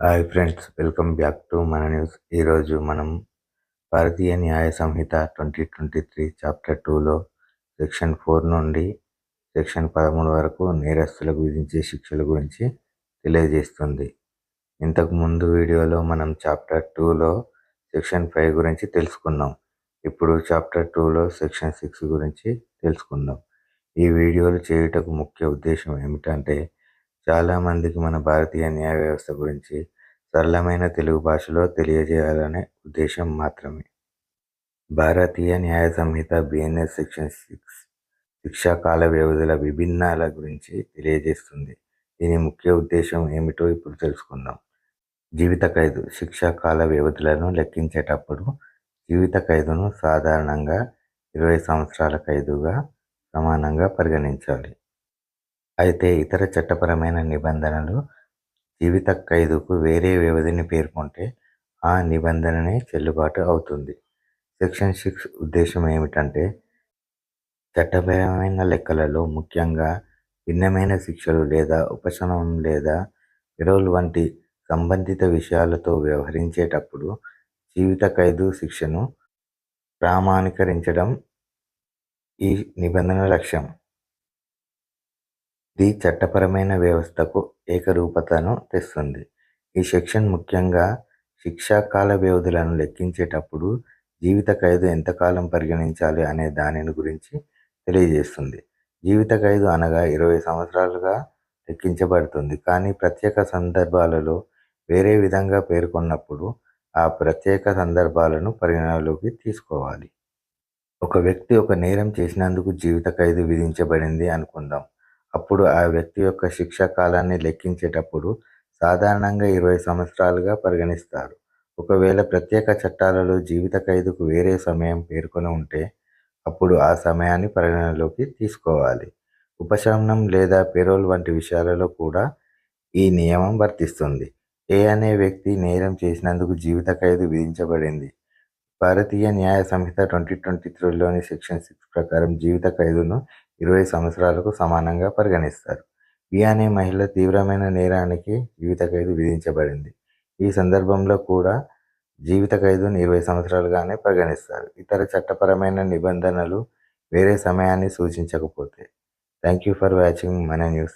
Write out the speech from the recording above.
Hi friends welcome back to మన news. ఈరోజు మనం Bharatiya Nyaya Sanhita twenty twenty three chapter టూలో section four నుండి సెక్షన్ పదమూడు వరకు నేరస్తులకు విధించే శిక్షల గురించి తెలియజేస్తుంది. ఇంతకు ముందు వీడియోలో మనం చాప్టర్ టూలో సెక్షన్ ఫైవ్ గురించి తెలుసుకున్నాం. ఇప్పుడు చాప్టర్ టూలో సెక్షన్ సిక్స్ గురించి తెలుసుకుందాం. ఈ వీడియోలు చేయుటకు ముఖ్య ఉద్దేశం ఏమిటంటే చాలామందికి మన భారతీయ న్యాయ వ్యవస్థ గురించి సరళమైన తెలుగు భాషలో తెలియజేయాలనే ఉద్దేశం మాత్రమే. భారతీయ న్యాయ సంహిత బిఎన్ఎస్ సెక్షన్ సిక్స్ శిక్షా కాల వ్యవధుల విభిన్నాల గురించి తెలియజేస్తుంది. దీని ముఖ్య ఉద్దేశం ఏమిటో ఇప్పుడు తెలుసుకుందాం. జీవిత ఖైదు శిక్షా కాల వ్యవధులను లెక్కించేటప్పుడు జీవిత ఖైదును సాధారణంగా ఇరవై సంవత్సరాల ఖైదుగా సమానంగా పరిగణించాలి. అయితే ఇతర చట్టపరమైన నిబంధనలు జీవిత ఖైదుకు వేరే వ్యవధిని పేర్కొంటే ఆ నిబంధననే చెల్లుబాటు అవుతుంది. సెక్షన్ సిక్స్ ఉద్దేశం ఏమిటంటే చట్టపరమైన లెక్కలలో ముఖ్యంగా భిన్నమైన శిక్షలు లేదా ఉపశమనం లేదా విరోల్ వంటి సంబంధిత విషయాలతో వ్యవహరించేటప్పుడు జీవిత ఖైదు శిక్షను ప్రామాణీకరించడం ఈ నిబంధన లక్ష్యం. ఇది చట్టపరమైన వ్యవస్థకు ఏకరూపతను తెస్తుంది. ఈ సెక్షన్ ముఖ్యంగా శిక్షా కాల వ్యవధులను లెక్కించేటప్పుడు జీవిత ఖైదు ఎంతకాలం పరిగణించాలి అనే దానిని గురించి తెలియజేస్తుంది. జీవిత ఖైదు అనగా ఇరవై సంవత్సరాలుగా లెక్కించబడుతుంది. కానీ ప్రత్యేక సందర్భాలలో వేరే విధంగా పేర్కొన్నప్పుడు ఆ ప్రత్యేక సందర్భాలను పరిగణలోకి తీసుకోవాలి. ఒక వ్యక్తి ఒక నేరం చేసినందుకు జీవిత ఖైదు విధించబడింది అనుకుందాం. అప్పుడు ఆ వ్యక్తి యొక్క శిక్షా కాలాన్ని లెక్కించేటప్పుడు సాధారణంగా ఇరవై సంవత్సరాలుగా పరిగణిస్తారు. ఒకవేళ ప్రత్యేక చట్టాలలో జీవిత ఖైదుకు వేరే సమయం పేర్కొని ఉంటే అప్పుడు ఆ సమయాన్ని పరిగణలోకి తీసుకోవాలి. ఉపశమనం లేదా పెరోల్ వంటి విషయాలలో కూడా ఈ నియమం వర్తిస్తుంది. ఏ అనే వ్యక్తి నేరం చేసినందుకు జీవిత ఖైదు విధించబడింది. భారతీయ న్యాయ సంహిత ట్వంటీ ట్వంటీ త్రీలోని సెక్షన్ సిక్స్ ప్రకారం జీవిత ఖైదును ఇరవై సంవత్సరాలకు సమానంగా పరిగణిస్తారు. బి అనే మహిళ తీవ్రమైన నేరానికి జీవిత ఖైదు విధించబడింది. ఈ సందర్భంలో కూడా జీవిత ఖైదును ఇరవై సంవత్సరాలుగానే పరిగణిస్తారు. ఇతర చట్టపరమైన నిబంధనలు వేరే సమయాన్ని సూచించకపోతే. థ్యాంక్ యూ ఫర్ వాచింగ్ మన న్యూస్.